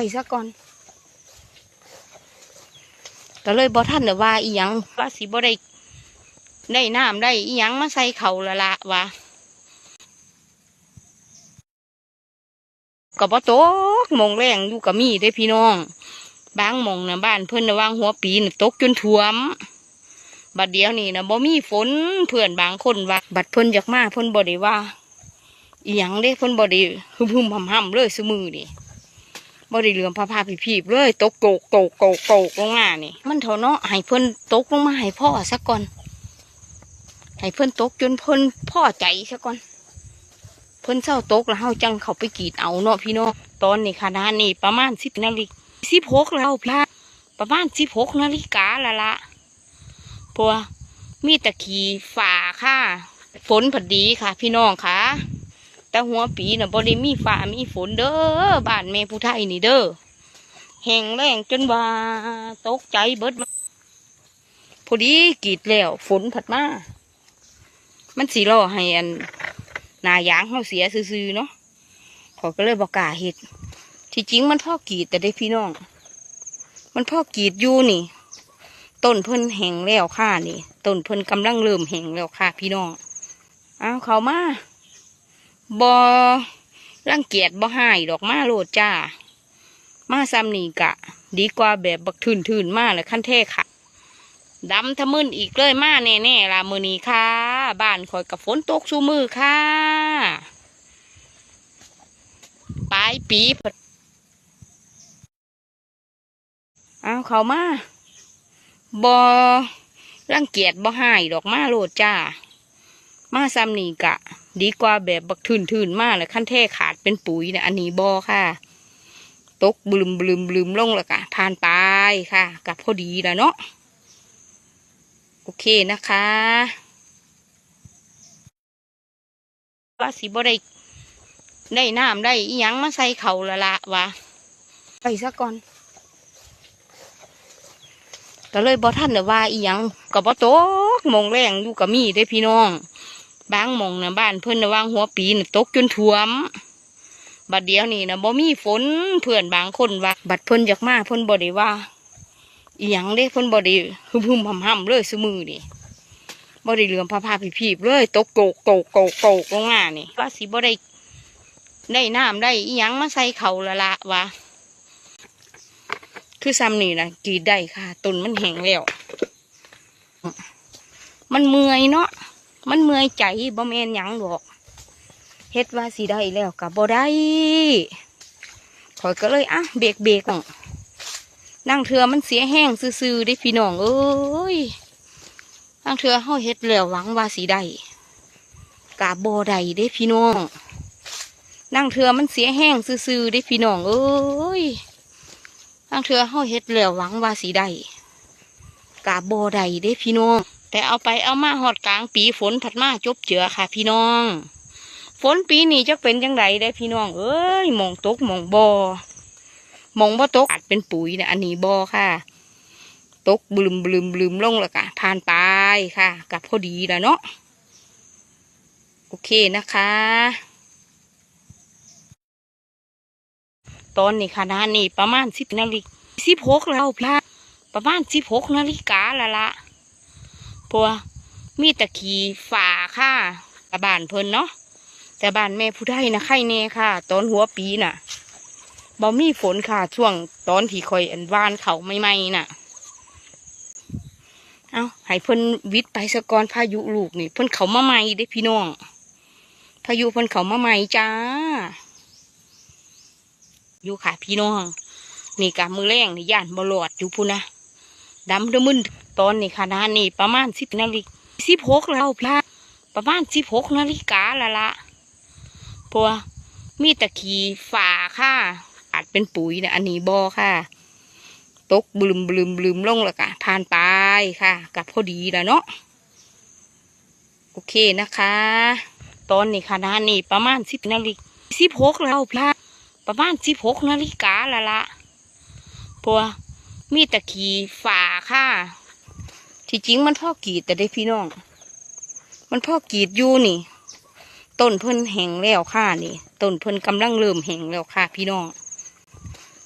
ไปซะก่อนก็เลยบ่ท่านเดว่าอีหยังว่าสิบ่ได้ได้น้ำได้อีหยังมาใส่เขาละละว่าก็บ่ตกมองแรงอยู่กับมีได้พี่น้อง บางมองนะบ้านเพิ่อนนะวางหัวปีนะตกจนท่วม บัดเดียวนี่นะบ่มีฝนเพื่อนบางคนว่าบัดเพิ่นอยากมาเพิ่นบ่ได้ว่าอีหยังเด้เพิ่นบ่ได้ฮึมๆห่ำๆเลยซุมือนี่ บ่ได้เหลือมผ้าผ้าผีบๆเลยตกโกกโกกโกกโกกลงมานี่ มันเท่าเนาะให้เพิ่นตกลงมาให้พ่อซะก่อนให้เพิ่นตกจนเพิ่นพ่อใจซะก่อน เพิ่นเศร้าตกแล้วเฮาจังเขาไปกีดเอาเนาะพี่น้องตอนนี้ขนาดนี้ประมาณ10นาฬิกา16แล้วพี่ประมาณ16นาฬิกาละละพราะว่ามีตะขีฝ่าค่ะฝนพอดีค่ะ พี่น้องค่ะ แต่หัวปีน่ะบ่ได้มีฝ่ามีฝนเด้อบ้านแม่ผู้ไทยนี่เด้อแห้งแล้งจนว่าตกใจเบิดว่าพอดีกีดแล้ว ฝนผัดมามันสีรอให้อันนายางเขาเสียซื่อเนาะขอก็เลยบอกกาเห็ด ที่จริงมันพ่อกีดแต่ได้พี่น้อง มันพ่อกีดอยู่นี่ ต้นเพิ่นแห้งแล้วค่ะนี่ ต้นเพิ่นกำลังเริ่มแห้งแล้วค่ะ พี่น้อง เอาเขามา บอรังเกียจบ่หายดอกมาโลดจ้า มาซ้ำนี่กะ ดีกว่าแบบบักทืนทืนๆมาเลยขั้นเท่ค่ะดำทะมึนอีกเลยมาแน่ๆล่ะมือนี้ค่ะ บ้านคอยกับฝนตกชูมือค่ะปลายปีเอาเขามาบอรังเกียจบ่หายดอกมาโลดจ้า มาซ้ำนี่กะ ดีกว่าแบบบักทืนทืนๆมาเลยขั้นเท่ขาดเป็นปุ๋ยนะอันนี้บอค่ะ ตกบลืมบลืมบลืมลงแล้วกะผ่านไปค่ะ กับพอดีแล้วเนาะโอเคนะคะว่าสิบ่ได้ได้น้ำได้อียังมาใส่เขาละละวะไปซะก่อนก็เลยบ่ท่านเดว่าอีหยังก็บ่ตกมองแรงอยู่กับมีได้พี่น้อง บางมองนะบ้านเพิ่นนะวางหัวปีนะตกจนท่วม บัดเดียวนี่นะบ่มีฝนเพื่อนบางคนว่า บัดเพิ่อนอยากมาเพิ่อนบ่ได้ว่าอีหยังเด้เพิ่อนบ่ได้ฮึมๆห่ำๆเลยซุมือนี่บ่ได้เหลือมผ้าผ้าผีบๆเลยตกโกกโกกโกกโกกลงมานี่ว่าสิบ่ได้ได้น้ำได้อีหยังมาใส่เขาละละวะคือซ้ำนี่นะกีดได้ค่ะต้นมันแห้งแล้ว มันเมื่อยเนาะ มันเมื่อยใจบ่แม่นหยังดอกเฮ็ดว่าสิได้แล้วกับบ่ได้ข่อยก็เลยอะเบรกเบรกอะนั่งเถือมันเสียแห้งซื่อๆได้พี่น้องเอ้ยนั่งเถือเฮาเฮ็ดแล้วหวังว่าสิได้กะบ่ได้เด้พี่น้องนั่งเถือมันเสียแห้งซื่อๆได้พี่น้องเอ้ยทางเธอเฮาเฮ็ดแล้วหวังว่าสิได้กาบ่ได้เด้พี่น้อง แต่เอาไปเอามาหอดกลางปีฝนผัดมาจบเจือค่ะ พี่น้อง ฝนปีนี้จะเป็นจังไดได้พี่น้อง เอ้ยมองตกมองบ่หมองบ่ตกอาจเป็นปุ๋ยนะอันนี้บ่ค่ะ ตกบลืมบลืมบลืมลงแล้วกะผ่านไปค่ะกับพอดีแล้วเนาะโอเคนะคะ ตอนนี้ค่ะนะนี่ประมาณสิบนาฬิกาสิบหกแล้วพระประมาณสิบหกนาฬิกาละละ เพราะว่ามีตะขีฝ่าค่ะต่บ้านเพิ่นเนาะแต่บ้านแม่ผู้ไทยนะไข่เน่ค่ะ ตอนหัวปีน่ะบ่มีฝนค่ะช่วงตอนที่คอยอันวานเขาไม่ไหมๆน่ะ เอาให้เพิ่นวิทย์ไปสะกอนพายุลูกนี่เพิ่นเขามาใหม่เด้พี่น้อง พายุเพิ่นเขามาใหม่จ้า อยู่ค่ะพี่น้อง นี่กะมือแรงนี่ย่านบลอดอยู่พูนนะ ดำเดมึนตอนนี้ค่ะนะนี่ประมาณสิบนาฬิกาสิบหกแล้วพระประมาณสิบหกนาฬิกาละละพราะว่ามีตะขีฝ่าค่ะ อาจเป็นปุ๋ยนะอันนี้บอค่ะ ตกบลืมบลืมบลืมลงแล้วกะผ่านไปค่ะ กับพอดีแล้วเนาะโอเคนะคะ ตอนนี้ค่ะนะนี่ประมาณสิบนาฬิกาสิบหกแล้วพระประมาณสิบหกนาฬิกาละละพราะว่า มีตะขีฝ่าค่ะ ที่จริงมันพ่อกีดแต่ได้พี่น้อง มันพ่อกีดอยู่นี่ ต้นเพิ่นแห้งแล้วค่ะนี่ ต้นเพิ่นกำลังเริ่มแห้งแล้วค่ะ พี่น้อง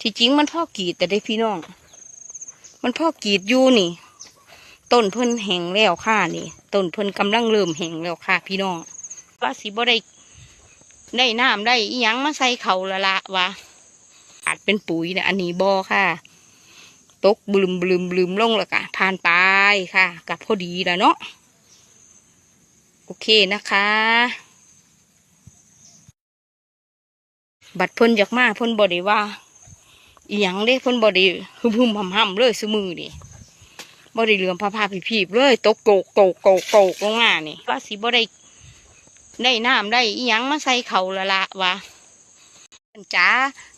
ที่จริงมันพ่อกีดแต่ได้พี่น้อง มันพ่อกีดอยู่นี่ ต้นเพิ่นแห้งแล้วค่ะนี่ ต้นเพิ่นกำลังเริ่มแห้งแล้วค่ะ พี่น้องว่าสิบ่ได้ได้น้ำได้ยังมาใส่เขาละละวะอาจเป็นปุ๋ยนะอันนี้บอค่ะ ตกบลืมบลืมบลืมลงแล้วกะผ่านไปค่ะกับพอดีแล้วเนาะโอเคนะคะ บัดเพิ่นอยากมาเพิ่นบอดีว่าอีหยังเด้เพิ่นบอดีฮึมฮึมหำหำเลยสมือนี่บอดีเหลือมพาพาผีผีบเลยตกโกกโกกโกกโกกลงมานี่ว่าสิบอด้ได้น้ำได้อีหยังมาใส่เขาละละวะ จ้า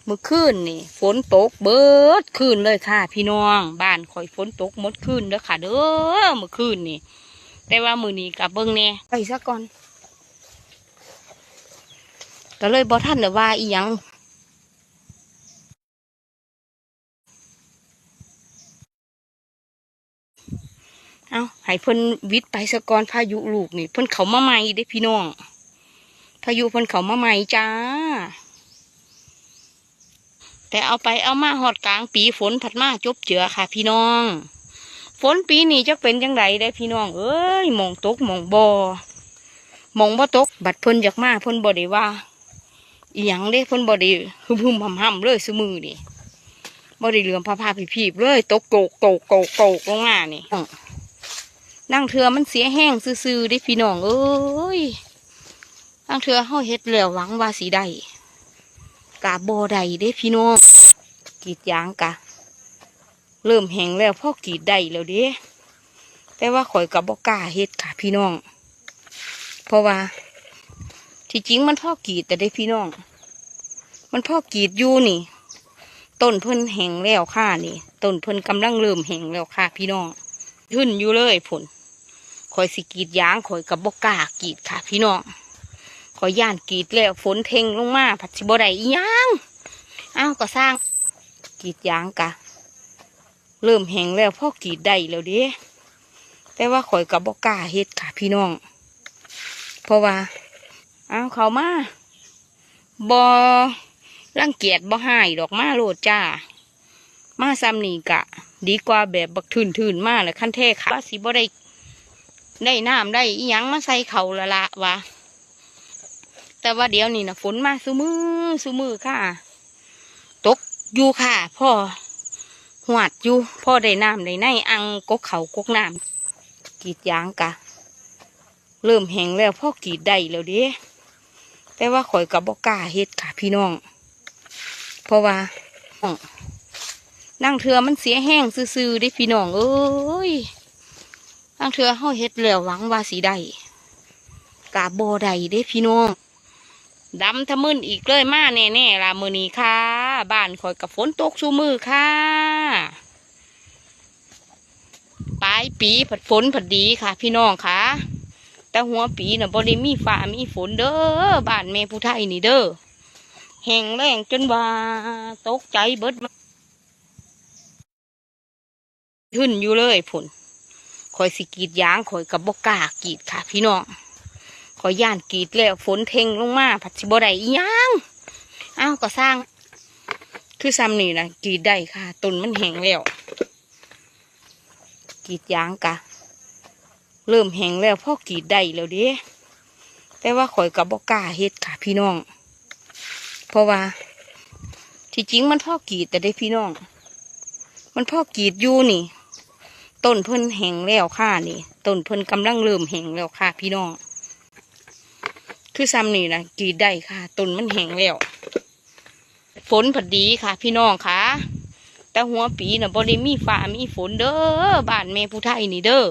เมื่อคืนนี่ ฝนตกเบิดคืนเลยค่ะ พี่น้องบ้านคอยฝนตกหมดคืนเด้อค่ะ เด้อเมื่อคืนนี่ แต่ว่ามือนี้กับเบิ้งแน่ไปซะก่อนก็เลยบอท่านเด้อว่าอีหยังเอาให้เพิ่นวิทย์ไปสะกอนพายุลูกนี่เพิ่นเขามาใหม่เด้พี่น้อง พายุเพิ่นเขามาใหม่จ้า แต่เอาไปเอามาหอดกลางปีฝนผัดมาจบเจือค่ะ พี่น้อง ฝนปีนี้จะเป็นจังไดได้พี่น้อง เอ้ยมองตกมองบอหมองบ่ตก บัดเพิ่นอยากมาเพิ่นบ่ได้ว่าอีหยังเด้เพิ่นบ่ได้ฮึมฮึมๆห่ำเลยซุมือนี่บ่ได้เหลือมพาพาผีผีบเลยตกโกกโกกโกกโกกลงมานี่นั่งเถือมันเสียแห้งซื่อๆเด้พี่น้องเอ้ยนั่งเถือเฮาเฮ็ดแล้วหวังว่าสีได้ กะบ่ได้เด้พี่น้องกีดยางกะ เริ่มแห้งแล้วพ่อกรีดได้แล้วเด้แต่ว่าข่อยกับบ่กล้าเฮ็ดค่ะพี่น้อง เพราะว่า ที่จริงมันพ่อกรีดแต่ได้พี่น้อง มันพ่อกรีดอยู่นี่ ต้นเพิ่นแห้งแล้วค่ะนี่ ต้นเพิ่นกำลังเริ่มแห้งแล้วค่ะ พี่น้องขึ้นอยู่เลยผลคอยสิกรีดยางคอยกับบกล้ากรีดค่ะ พี่น้อง คอย่านกีดแล้วฝนเทงลงมาผัดสิบได้อีหยังอ้าวก็สร้างกีดยางกะ เริ่มแห้งแล้วพ่อกีดได้แล้วเด้แต่ว่าคอยกับบอกล้าเฮ็ดค่ะพี่น้อง เพราะว่า อ้าวเขามาบอรังเกียจบ่หายดอกมาโลดจ้า มาซ้ำนี่กะ ดีกว่าแบบบักทืนทืนๆมาเลยขั้นเทค่ะว่าสิบ่ได้ ได้น้ำได้อีหยังมาใส่เขาละละวะ แต่ว่าเดี๋ยวนี้นะฝนมาซุมือซุมือค่ะ ตกอยู่ค่ะ พ่อหวดอยู่พ่อได้น้ำได้ในอังกกเขากกน้ำกีดยางกะ เริ่มแห้งแล้วพ่อกีดได้แล้วเด้แต่ว่าข่อยกับบกล้าเฮ็ดค่ะ พี่น้อง เพราะว่านั่งเถือมันเสียแห้งซื่อๆเด้พี่น้องเอ้ยนั่งเถือเฮาเฮ็ดแล้วหวังว่าสีได้กาบ่ได้เด้พี่น้อง ดำทะมึนอีกเลยมาแน่ๆล่ะมือนี้ค่ะ บ้านข่อยกับฝนตกชูมือค่ะปลายปีผัดฝนผัดดีค่ะ พี่น้องค่ะ แต่หัวปีน่ะบ่ได้มีฟ้ามีฝนเด้อบ้านแม่ผู้ไทยนี่เด้อแห้งแล้งจนว่าตกใจเบิดขึ้นอยู่เลยผลคอยสิกีดยางคอยกับบกล้ากรีดค่ะ พี่น้อง คอย่านกีดแล้วฝนเทงลงมาผัดสิบได้ยังอ้าวก็สร้าง คือซ้ำนี่นะกีดได้ค่ะต้นมันแห้งแล้วกีดยางกะ เริ่มแห้งแล้วพ่อกีดได้แล้วเด้แต่ว่าข่อยกับบอกล้าเฮ็ดค่ะ พี่น้อง เพราะว่า ที่จริงมันพ่อกีดแต่ได้พี่น้อง มันพ่อกีดอยู่นี่ ต้นเพิ่นแห้งแล้วค่ะนี่ ต้นเพิ่นกำลังเริ่มแห้งแล้วค่ะ พี่น้อง คือซ้ำนี่นะกรีดได้ค่ะต้นมันแห้งแล้วฝนพอดีค่ะ พี่น้องค่ะ แต่หัวปีน่ะบ่ได้มีฟ้ามีฝนเด้อบ้านแม่ผู้ไทยนี่เด้อ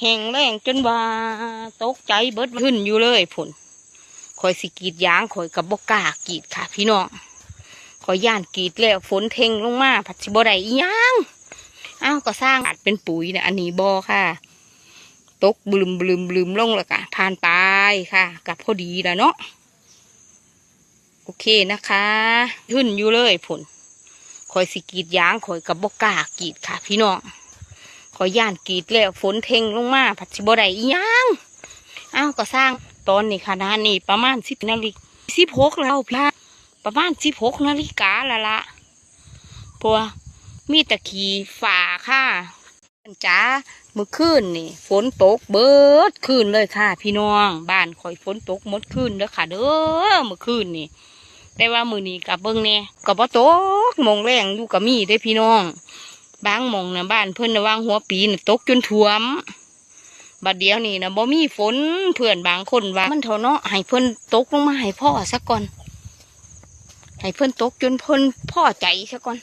แห้งแล้งจนว่าตกใจเบิดขึ้นอยู่เลยผลคอยสิกรีดยางคอยกับบกล้ากรีดค่ะ พี่น้องขอยย่านกรีดแล้วฝนเทงลงมาผัดสิบ่ได้ยังอ้าวก็สร้างอาจเป็นปุ๋ยนะอันนี้บอค่ะ ตกบลืมบลืมบลืมลงแล้วกะ ผ่านไปค่ะ กับพอดีแล้วเนาะโอเคนะคะขึ้นอยู่เลยผลคอยสิกีดยางคอยกับบกล้ากีดค่ะ พี่น้องขอยย่านกีดแล้วฝนเทงลงมาผัดสิบ่ได้ยังอ้าวก็สร้างตอนนี้ค่ะนะนี่ประมาณสิบนาฬิกาสิบหกแล้วพี่ประมาณสิบหกนาฬิกาละละเพราะว่ามีตะขีฝ่าค่ะจ้า เมื่อคืนนี่ ฝนตกเบิดคืนเลยค่ะ พี่น้องบ้านข่อยฝนตกหมดคืนเด้อค่ะ เด้อเมื่อคืนนี่ แต่ว่ามือนี้กับเบิ้งแน่กับบ่ตกมองแรงอยู่กับมีได้พี่น้อง บางมองนะบ้านเพิ่นนะวางหัวปีนะตกจนท่วมบัดเดียวนี่นะบ่มีฝนเพื่อนบางคนว่ามันเถอะเนาะให้เพิ่อนตกลงมาให้พ่อซะก่อนให้เพิ่อนตกจนเพิ่นพ่อใจซะก่อน